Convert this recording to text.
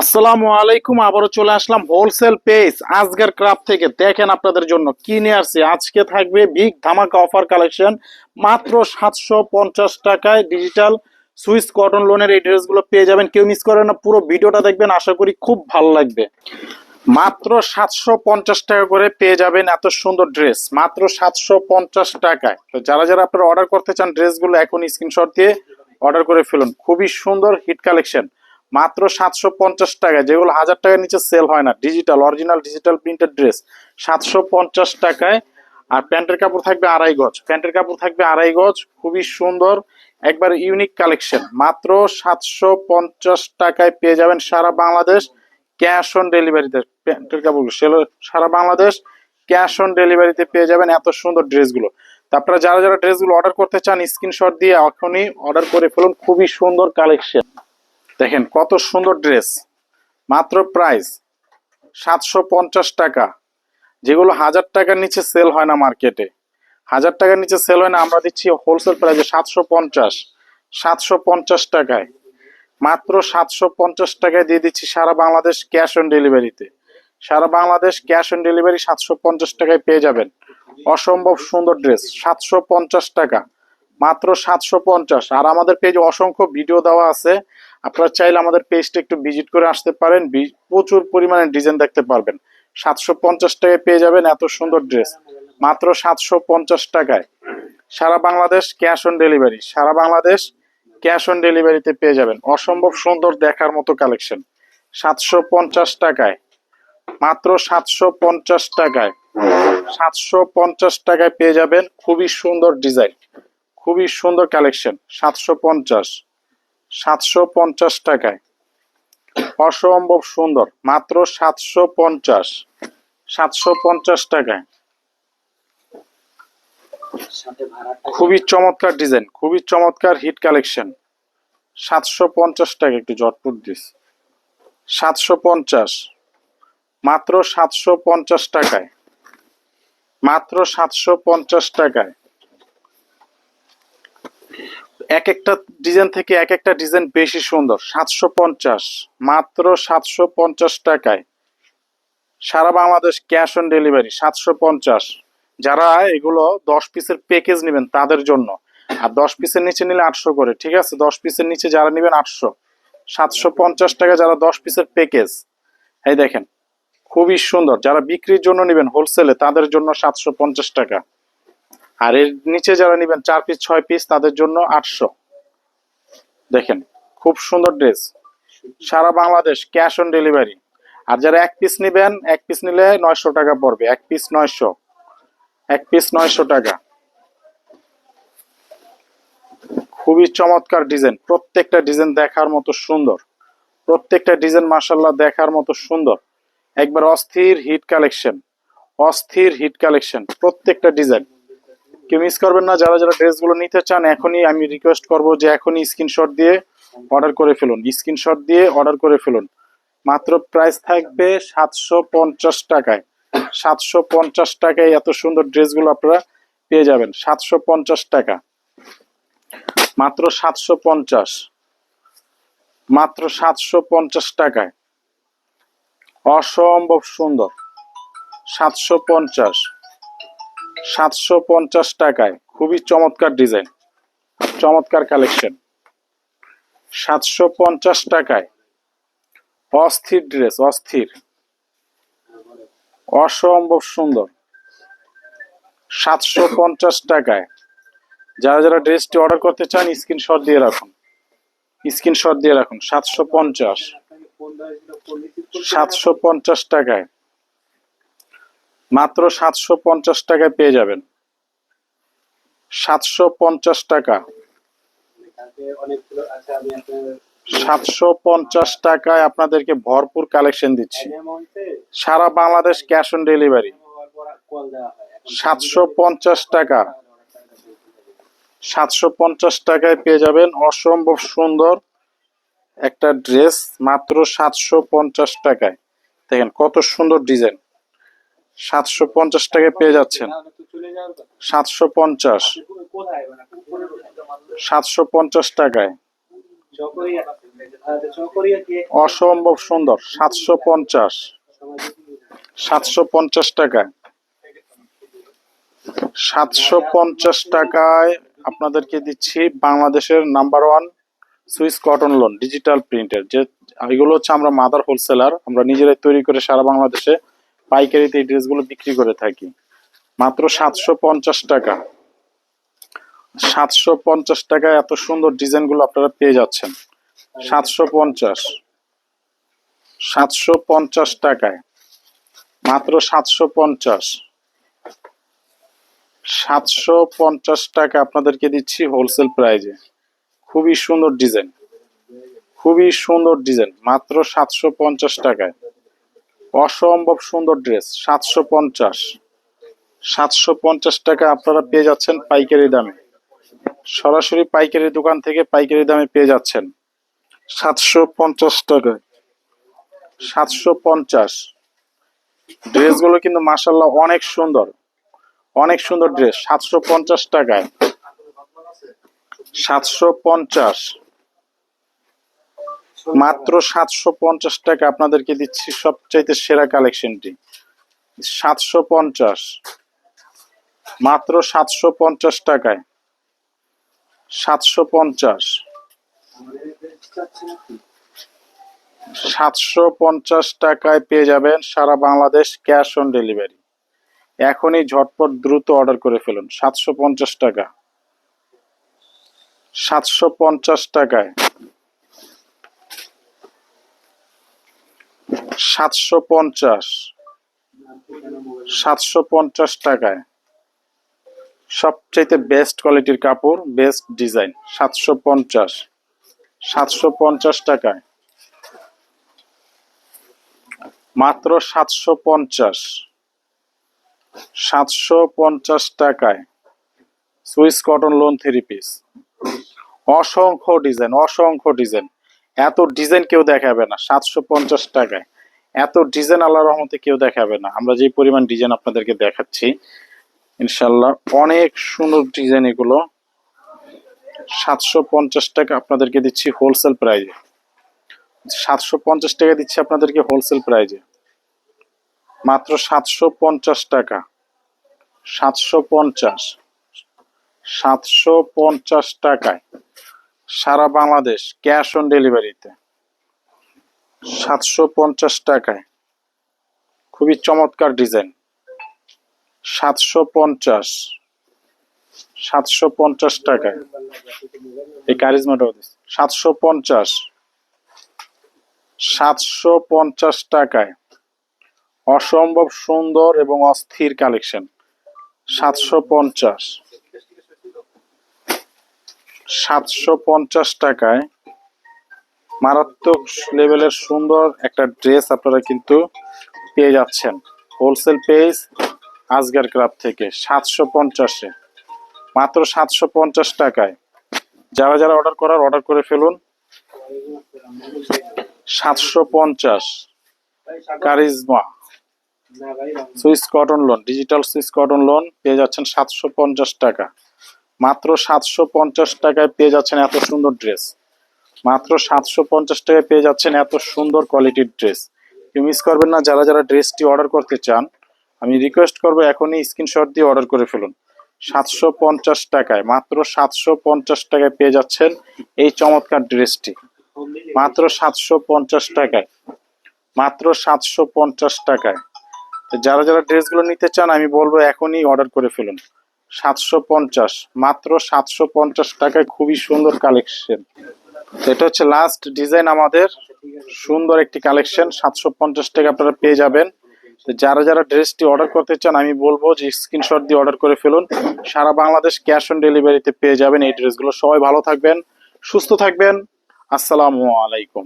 আসসালামু আলাইকুম, আবারও চলে আসলাম হোলসেল পেজ আজকের ক্রাফট থেকে। দেখেন আপনাদের জন্য কি নিয়ে আসছি। আজকে থাকবে বিগ ধামাকা অফার কালেকশন মাত্র সাতশো পঞ্চাশ টাকায় ডিজিটাল সুইস কটন লোনের এই ড্রেসগুলো পেয়ে যাবেন। কেউ মিস করেন না, পুরো ভিডিওটা দেখবেন, আশা করি খুব ভালো লাগবে। মাত্র সাতশো পঞ্চাশ টাকা করে পেয়ে যাবেন এত সুন্দর ড্রেস মাত্র সাতশো পঞ্চাশ টাকায়। তো যারা যারা আপনারা অর্ডার করতে চান ড্রেসগুলো এখন স্ক্রিনশট দিয়ে অর্ডার করে ফেলুন। খুবই সুন্দর হিট কালেকশন মাত্র সাতশো পঞ্চাশ টাকা যেগুলো হাজার টাকার নিচে সেল হয় না digital original digital printed dress সাতশো পঞ্চাশ টাকায়। আর প্যান্টের কাপড় থাকবে আড়াই গজ। প্যান্টের কাপড় থাকবে আড়াই গজ, খুবই সুন্দর, একবার ইউনিক কালেকশন মাত্র সাতশো পঞ্চাশ টাকায় পেয়ে যাবেন সারা বাংলাদেশ ক্যাশ অন ডেলিভারিতে প্যান্টের কাপড়গুলো। সেল- সারা বাংলাদেশ ক্যাশ অন ডেলিভারিতে পেয়ে যাবেন এত সুন্দর ড্রেসগুলো তো আপনারা যারা যারা ড্রেসগুলো অর্ডার করতে চান স্ক্রিনশট দিয়ে এখনই অর্ডার করে ফেলুন, খুবই সুন্দর কালেকশন দেখেন কত সুন্দর ড্রেস। মাত্র প্রাইস সাতশো পঞ্চাশ টাকা। যেগুলো হাজার টাকার নিচে সেল হয় না মার্কেটে হাজার টাকার নিচে সেল হয় না, আমরা দিচ্ছি হোলসেল প্রাইসে সাতশো পঞ্চাশ। সাতশো পঞ্চাশ টাকায়। মাত্র সাতশো পঞ্চাশ টাকায় দিয়ে দিচ্ছি সারা বাংলাদেশ ক্যাশ অন ডেলিভারিতে সারা বাংলাদেশ ক্যাশ অন ডেলিভারি সাতশো পঞ্চাশ টাকায় পেয়ে যাবেন। অসম্ভব সুন্দর ড্রেস, সাতশো পঞ্চাশ টাকা। মাত্র সাতশো পঞ্চাশ। আর আমাদের পেজে অসংখ্য ভিডিও দেওয়া আছে। আপনারা চাইলে আমাদের পেজটা একটু ভিজিট করে আসতে পারেন প্রচুর পরিমাণে ডিজাইন দেখতে পারবেন। সাতশো পঞ্চাশ টাকায় পেয়ে যাবেন এত সুন্দর ড্রেস মাত্র সাতশো পঞ্চাশ টাকায়। সারা বাংলাদেশ ক্যাশ অন ডেলিভারি সারা বাংলাদেশ ক্যাশ অন ডেলিভারিতে পেয়ে যাবেন। অসম্ভব সুন্দর দেখার মতো কালেকশন সাতশো পঞ্চাশ টাকায়। মাত্র সাতশো পঞ্চাশ টাকায়। সাতশো পঞ্চাশ টাকায় পেয়ে যাবেন খুবই সুন্দর ডিজাইন খুবই সুন্দর কালেকশন সাতশো পঞ্চাশ। সাতশো পঞ্চাশ টাকায়। অসম্ভব সুন্দর, মাত্র সাতশো পঞ্চাশ সাতশো পঞ্চাশ টাকায়। খুবই চমৎকার ডিজাইন, খুবই চমৎকার হিট কালেকশন। সাতশো পঞ্চাশ টাকা একটু জটপুট দিস সাতশো পঞ্চাশ, মাত্র সাতশো পঞ্চাশ টাকায়। মাত্র সাতশো পঞ্চাশ টাকায়। এক একটা ডিজাইন থেকে এক একটা ডিজাইন বেশি সুন্দর। সাতশো পঞ্চাশ, মাত্র সাতশো পঞ্চাশ টাকায়। সারা বাংলাদেশ ক্যাশ অন ডেলিভারি, সাতশো পঞ্চাশ। যারা এগুলো দশ পিসের প্যাকেজ নেবেন তাদের জন্য। আর দশ পিসের নিচে নিলে আটশো করে, ঠিক আছে? দশ পিসের নিচে যারা নেবেন আটশো। সাতশো পঞ্চাশ টাকা যারা দশ পিসের প্যাকেজ এই দেখেন, খুবই সুন্দর। যারা বিক্রির জন্য নেবেন হোলসেলে তাদের জন্য সাতশো পঞ্চাশ টাকা। আর এর নিচে যারা নেবেন চার পিস ছয় পিস তাদের জন্য আটশো। দেখেন, খুব সুন্দর ড্রেস সারা বাংলাদেশ ক্যাশ অন ডেলিভারি আর যারা এক পিস নেবেন, এক পিস নিলে নয়শো টাকা পড়বে। এক পিস নয়শো। এক পিস নয়শো টাকা। খুবই চমৎকার ডিজাইন প্রত্যেকটা ডিজাইন দেখার মতো সুন্দর। প্রত্যেকটা ডিজাইন মাসাল্লাহ দেখার মতো সুন্দর। একবার অস্থির হিট কালেকশন অস্থির হিট কালেকশন প্রত্যেকটা ডিজাইন কেউ মিস করবেন না, যারা যারা ড্রেসগুলো নিতে চান, এখনই আমি রিকোয়েস্ট করব যে এখনই স্ক্রিনশট দিয়ে অর্ডার করে ফেলুন। স্ক্রিনশট দিয়ে অর্ডার করে ফেলুন। মাত্র প্রাইস থাকবে সাতশো পঞ্চাশ টাকায়। সাতশো পঞ্চাশ টাকায় এত সুন্দর ড্রেসগুলো আপনারা পেয়ে যাবেন। সাতশো পঞ্চাশ টাকা। মাত্র সাতশো পঞ্চাশ। মাত্র সাতশো পঞ্চাশ টাকায়। অসম্ভব সুন্দর। সাতশো পঞ্চাশ। সাতশো পঞ্চাশ টাকায়। খুবই চমৎকার ডিজাইন, চমৎকার কালেকশন। সাতশো পঞ্চাশ টাকায় অস্থির ড্রেস, অস্থির। অসম্ভব সুন্দর। সাতশো পঞ্চাশ টাকায় যারা যারা ড্রেসটি অর্ডার করতে চান, স্ক্রিনশট দিয়ে রাখুন। স্ক্রিনশট দিয়ে রাখুন, সাতশো পঞ্চাশ। সাতশো পঞ্চাশ টাকায় মাত্র সাতশো পঞ্চাশ টাকায় পেয়ে যাবেন। সাতশো পঞ্চাশ টাকা। সাতশো পঞ্চাশ টাকায় আপনাদেরকে ভরপুর কালেকশন দিচ্ছি। সারা বাংলাদেশ ক্যাশ অন ডেলিভারি সাতশো পঞ্চাশ টাকা। সাতশো পঞ্চাশ টাকায় পেয়ে যাবেন অসম্ভব সুন্দর একটা ড্রেস মাত্র সাতশো পঞ্চাশ টাকায়। দেখেন কত সুন্দর ডিজাইন সাতশো পঞ্চাশ টাকায় পেয়ে যাচ্ছেন। সাতশো পঞ্চাশ। সাতশো পঞ্চাশ টাকায়। অসম্ভব সুন্দর, সাতশো পঞ্চাশ। সাতশো পঞ্চাশ টাকায়। সাতশো পঞ্চাশ টাকায় আপনাদেরকে দিচ্ছি বাংলাদেশের number one Swiss cotton lawn, digital প্রিন্টের। যে, এগুলো হচ্ছে আমরা মাদার হোলসেলার, আমরা নিজেরাই তৈরি করে সারা বাংলাদেশে পাইকারিতে এই ড্রেসগুলো বিক্রি করে থাকি। মাত্র সাতশো পঞ্চাশ টাকা। সাতশো পঞ্চাশ টাকায় এত সুন্দর ডিজাইনগুলো আপনারা পেয়ে যাচ্ছেন। সাতশো পঞ্চাশ। সাতশো পঞ্চাশ টাকায়। মাত্র সাতশো পঞ্চাশ। সাতশো পঞ্চাশ টাকা আপনাদেরকে দিচ্ছি হোলসেল প্রাইজে। খুবই সুন্দর ডিজাইন। খুবই সুন্দর ডিজাইন। মাত্র সাতশো পঞ্চাশ টাকায়। অসম্ভব সুন্দর ড্রেস সাতশো পঞ্চাশ। সাতশো পঞ্চাশ টাকা আপনারা পেয়ে যাচ্ছেন পাইকারি দামে। সরাসরি পাইকারি দোকান থেকে পাইকারি দামে পেয়ে যাচ্ছেন। সাতশো পঞ্চাশ টাকায় সাতশো পঞ্চাশ। ড্রেসগুলো কিন্তু মাসাল্লাহ অনেক সুন্দর। অনেক সুন্দর ড্রেস সাতশো পঞ্চাশ টাকায়। সাতশো পঞ্চাশ। মাত্র সাতশো পঞ্চাশ টাকা আপনাদেরকে দিচ্ছি সবচাইতে সেরা কালেকশনটি। সাতশো পঞ্চাশ। মাত্র সাতশো পঞ্চাশ টাকায়। সাতশো পঞ্চাশ। সাতশো পঞ্চাশ টাকায় পেয়ে যাবেন সারা বাংলাদেশ ক্যাশ অন ডেলিভারি। এখনই ঝটপট দ্রুত অর্ডার করে ফেলুন, সাতশো পঞ্চাশ টাকা। সাতশো পঞ্চাশ টাকায়। সাতশো পঞ্চাশ। সাতশো পঞ্চাশ টাকায়। সবচাইতে বেস্ট কোয়ালিটির কাপড় বেস্ট ডিজাইন সাতশো পঞ্চাশ। সাতশো পঞ্চাশ টাকায়। মাত্র সাতশো পঞ্চাশ। সাতশো পঞ্চাশ টাকায়। Swiss cotton lawn three piece অসংখ্য ডিজাইন অসংখ্য ডিজাইন এত ডিজাইন কেউ দেখাবে না, সাতশো পঞ্চাশ টাকায়। এত ডিজাইন আল্লাহ রহমতে কেউ দেখাবে না। আমরা যে পরিমাণ ডিজাইন আপনাদেরকে দেখাচ্ছি ইনশাল্লাহ অনেক সুন্দর ডিজাইন এগুলো। সাতশো পঞ্চাশ টাকা আপনাদেরকে দিচ্ছি হোলসেল প্রাইজে সাতশো পঞ্চাশ টাকা দিচ্ছি আপনাদেরকে হোলসেল প্রাইজে মাত্র সাতশো পঞ্চাশ টাকা। সাতশো পঞ্চাশ। সাতশো পঞ্চাশ টাকায় সারা বাংলাদেশ ক্যাশ অন ডেলিভারিতে। সাতশো পঞ্চাশ টাকায়। খুবই চমৎকার ডিজাইন। সাতশো পঞ্চাশ। সাতশো পঞ্চাশ টাকায়। এই কারিজমাটাও দিস। সাতশো পঞ্চাশ। সাতশো পঞ্চাশ টাকায়। অসম্ভব সুন্দর এবং অস্থির কালেকশন। সাতশো পঞ্চাশ। সাতশো পঞ্চাশ টাকায় মারাত্মক লেভেলের সুন্দর একটা ড্রেস আপনারা কিন্তু পেয়ে যাচ্ছেন। হোলসেল পেজ আজগার ক্লাব থেকে সাতশো পঞ্চাশে। মাত্র সাতশো পঞ্চাশ টাকায়। যারা যারা অর্ডার করার, অর্ডার করে ফেলুন। সাতশো পঞ্চাশ। Charisma. Swiss cotton lawn, digital Swiss cotton lawn পেয়ে যাচ্ছেন সাতশো পঞ্চাশ টাকা। মাত্র সাতশো পঞ্চাশ টাকায় পেয়ে যাচ্ছেন এত সুন্দর ড্রেস। মাত্র সাতশো পঞ্চাশ টাকায় পেয়ে যাচ্ছেন এত সুন্দর কোয়ালিটির ড্রেস কেউ মিস করবেন না, যারা যারা ড্রেসটি অর্ডার করতে চান, আমি রিকোয়েস্ট করব এখনই স্ক্রিনশট দিয়ে অর্ডার করে ফেলুন। সাতশো পঞ্চাশ টাকায়, মাত্র সাতশো পঞ্চাশ টাকায় পেয়ে যাচ্ছেন এই চমৎকার ড্রেসটি মাত্র সাতশো পঞ্চাশ টাকায়, মাত্র সাতশো পঞ্চাশ টাকায়। যারা যারা ড্রেসগুলো নিতে চান, আমি বলব এখনই অর্ডার করে ফেলুন। সাতশো পঞ্চাশ, মাত্র সাতশো পঞ্চাশ টাকায় খুবই সুন্দর কালেকশন এটা হচ্ছে লাস্ট ডিজাইন আমাদের। সুন্দর একটি কালেকশন সাতশো পঞ্চাশ টাকা আপনারা পেয়ে যাবেন। যারা যারা ড্রেসটি অর্ডার করতে চান, আমি বলব যে স্ক্রিনশট দিয়ে অর্ডার করে ফেলুন। সারা বাংলাদেশ ক্যাশ অন ডেলিভারিতে পেয়ে যাবেন এই ড্রেসগুলো। সবাই ভালো থাকবেন, সুস্থ থাকবেন। আসসালামু আলাইকুম।